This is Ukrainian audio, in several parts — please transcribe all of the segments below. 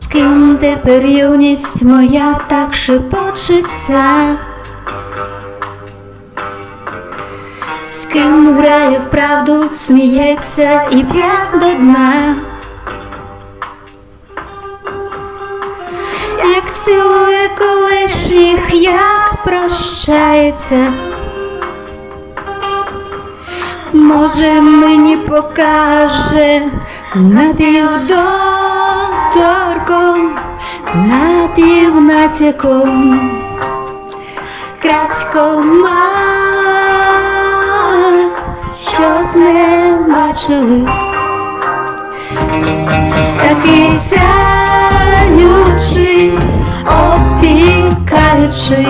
З ким тепер юність моя так шепочеться, з ким грає в правду, сміється і п'є до дна. Як цілує колишніх, як прощається. Може, мені покаже напівдоторком, напівнатяком, крадькома, щоб не бачили, такий сяючий, опікаючий.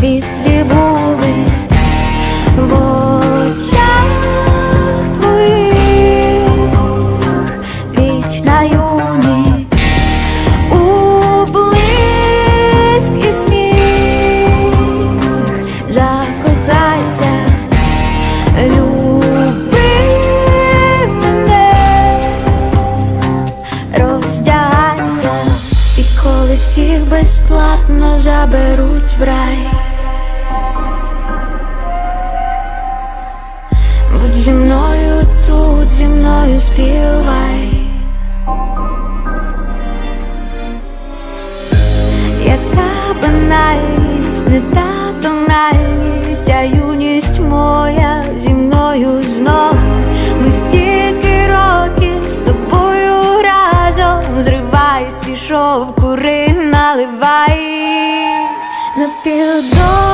Світлі вулиць, в очах твоїх. Вічна юність у блиск і сміх, закохайся, люби мене, роздягайся, і коли всіх безплатно заберуть в рай. Мною співай. Яка банальність, не та тональність, а юність моя зі мною знов. Ми стільки років з тобою разом зривай свій шов, кури наливай напівдоторком,